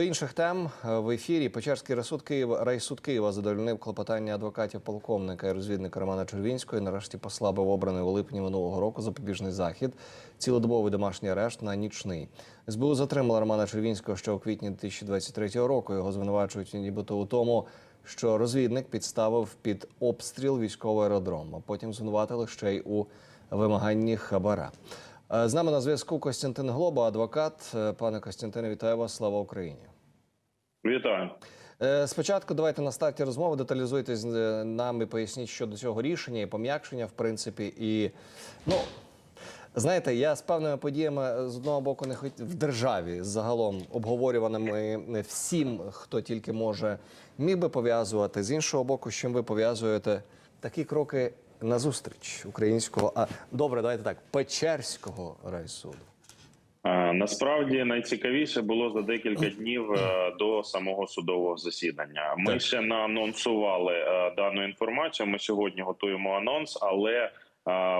До інших тем е, в ефірі Печерський райсуд Києва райсуд Києва задовольнив клопотання адвокатів полковника і розвідника Романа Червінського. і Нарешті послабив обраний у липні минулого року запобіжний захід, цілодобовий домашній арешт на нічний. СБУ затримала Романа Червінського ще у квітні 2023 року. Його звинувачують нібито у тому, що розвідник підставив під обстріл військовий аеродром, а потім звинуватили ще й у вимаганні хабара. Е, З нами на зв'язку Костянтин Глоба, адвокат. Е, Пане Костянтине, вітаю вас. Слава Україні. Вітаю. Е, Спочатку давайте на старті розмови деталізуйте з е, нами, поясніть щодо цього рішення і пом'якшення, в принципі. І ну знаєте, я з певними подіями е, з одного боку не хот... в державі загалом обговорюваними всім, хто тільки може міг би пов'язувати. З іншого боку, з чим ви пов'язуєте такі кроки назустріч українського, а добре, давайте так, Печерського райсуду. Насправді найцікавіше було за декілька днів е, до самого судового засідання. Ми Так. ще не анонсували е, дану інформацію. Ми сьогодні готуємо анонс, але е,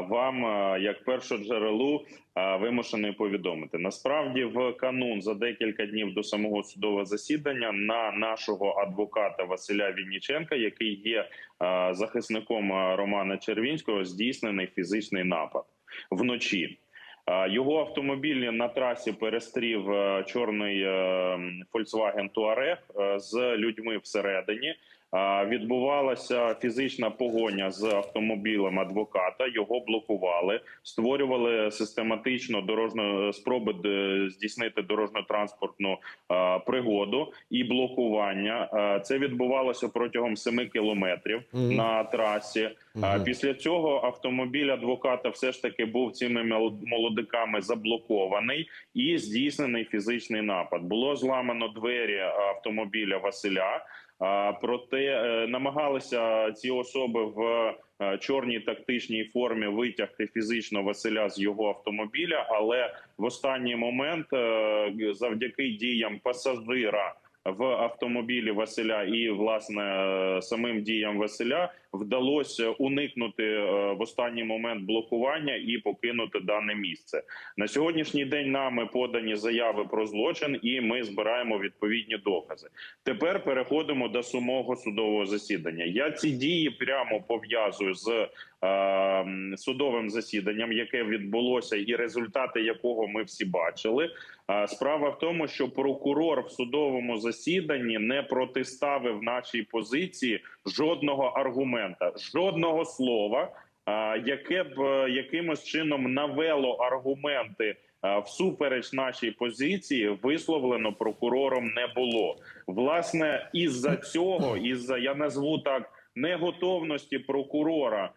вам, як першоджерелу, е, вимушений повідомити. Насправді, в канун за декілька днів до самого судового засідання на нашого адвоката Василя Вінніченка, який є захисником Романа Червінського, здійснений фізичний напад вночі. Його автомобіль на трасі перестрів е, чорний е, Volkswagen Touareg е, з людьми всередині. Відбувалася фізична погоня з автомобілем адвоката. Його блокували, створювали систематично дорожньо спроби е, здійснити дорожньо-транспортну е, пригоду і блокування. Е, Це відбувалося протягом 7 кілометрів Мгм. на трасі. А Мгм. Після цього автомобіль адвоката все ж таки був цими молодиками заблокований і здійснений фізичний напад. Було зламано двері автомобіля Василя. Проте е, намагалися ці особи в е, чорній тактичній формі витягти фізично Василя з його автомобіля, але в останній момент, е, завдяки діям пасажира в автомобілі Василя і власне самим діям Василя вдалося уникнути е, в останній момент блокування і покинути дане місце. На сьогоднішній день нами подані заяви про злочин, і ми збираємо відповідні докази. Тепер переходимо до самого судового засідання. Я ці дії прямо пов'язую з судовим засіданням, яке відбулося, і результати якого ми всі бачили. Справа в тому, що прокурор в судовому засіданні не протиставив нашій позиції жодного аргумента, жодного слова, яке б е, якимось чином навело аргументи. Всупереч нашій позиції висловлено прокурором не було. Власне, із-за цього, із-за я назву так неготовності прокурора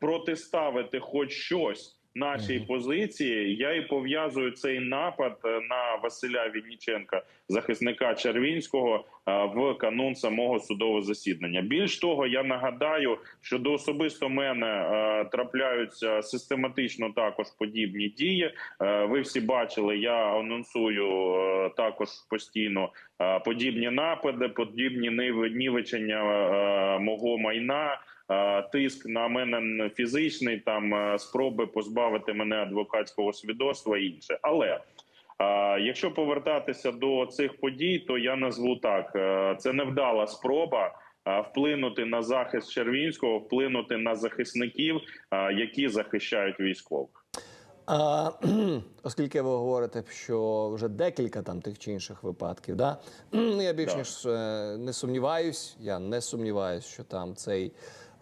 протиставити хоч щось нашій Мгм. позиції, я і пов'язую цей напад е, на Василя Вінніченка, захисника Червінського, в канун самого судового засідання. Більш того, я нагадаю, що до особисто мене е, трапляються систематично також подібні дії. Е, Ви всі бачили, я анонсую е, також постійно е, подібні напади, подібні нівечення е, мого майна. е, Тиск на мене фізичний, там е, спроби позбавити мене адвокатського свідоцтва і інше. Але якщо повертатися до цих подій, то я назву так: е, це невдала спроба вплинути на захист Червінського, вплинути на захисників, які захищають військових. А, оскільки ви говорите, що вже декілька там тих чи інших випадків, да? Ну, я більш Да. ніж е, не сумніваюсь, я не сумніваюсь, що там цей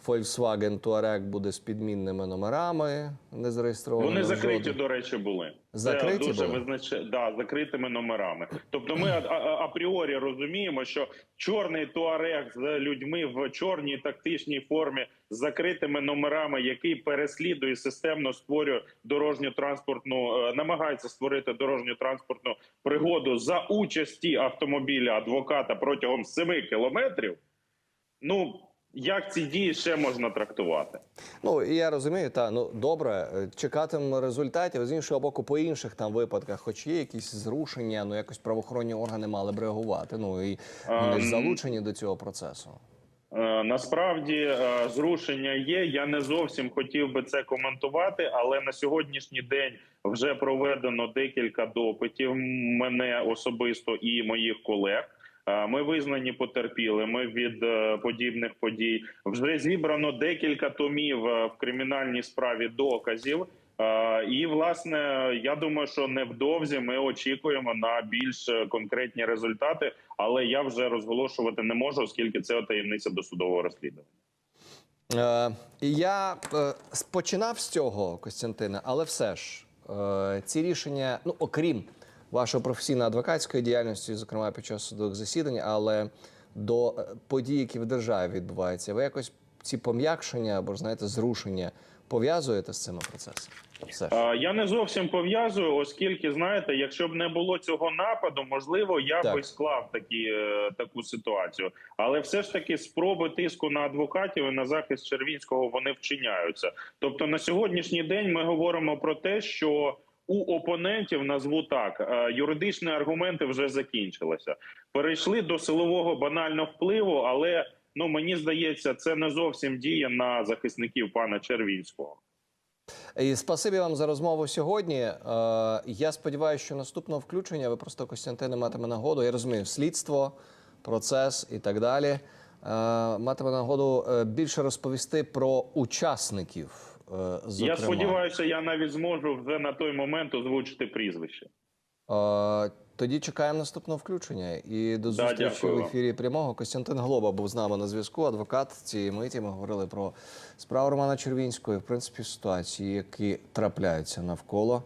Volkswagen Touareg буде з підмінними номерами, не зареєстрованими. Вони закриті, жодним. до речі, були Закриті Це дуже були? визнач... да, закритими номерами. Тобто, ми апріорі розуміємо, що чорний туарег з людьми в чорній тактичній формі з закритими номерами, який переслідує системно створює дорожню транспортну, е, намагається створити дорожню транспортну пригоду за участі автомобіля адвоката протягом 7 кілометрів. Ну як ці дії ще можна трактувати? Ну і я розумію, та ну добре, е, чекатимемо результатів. З іншого боку, по інших там випадках, хоч є якісь зрушення, ну якось правоохоронні органи мали б реагувати. Ну і вони ж Ем, залучені до цього процесу. Е, Насправді е, зрушення є. Я не зовсім хотів би це коментувати, але на сьогоднішній день вже проведено декілька допитів мене особисто і моїх колег. Е, Ми визнані потерпілими від е, подібних подій. Вже зібрано декілька томів е, в кримінальній справі доказів. І власне я думаю, що невдовзі ми очікуємо на більш конкретні результати, але я вже розголошувати не можу, оскільки це таємниця досудового розслідування. Я починав з цього, Костянтине, але все ж ці рішення, ну окрім вашої професійно-адвокатської діяльності, зокрема під час судових засідань, але до е, подій, які в державі відбуваються, ви якось ці пом'якшення або знаєте, зрушення пов'язуєте з цими процесами? Все. Я не зовсім пов'язую, оскільки знаєте, якщо б не було цього нападу, можливо, я Так. би склав такі, е, таку ситуацію. Але все ж таки спроби тиску на адвокатів і на захист Червінського вони вчиняються. Тобто на сьогоднішній день ми говоримо про те, що у опонентів назву так е, юридичні аргументи вже закінчилися. Перейшли до силового банального впливу, але ну мені здається, це не зовсім діє на захисників пана Червінського. І спасибі вам за розмову сьогодні. Е, я сподіваюся, що наступного включення ви просто Костянтине матиме нагоду. Я розумію, слідство, процес і так далі. Е, матиме нагоду більше розповісти про учасників. Е, зокрема. Я сподіваюся, я навіть зможу вже на той момент озвучити прізвище. Е, тоді чекаємо наступного включення. І до зустрічі да, в ефірі прямого. Костянтин Глоба був з нами на зв'язку. Адвокат цієї миті. Ми говорили про справу Романа Червінського і, в принципі, ситуації, які трапляються навколо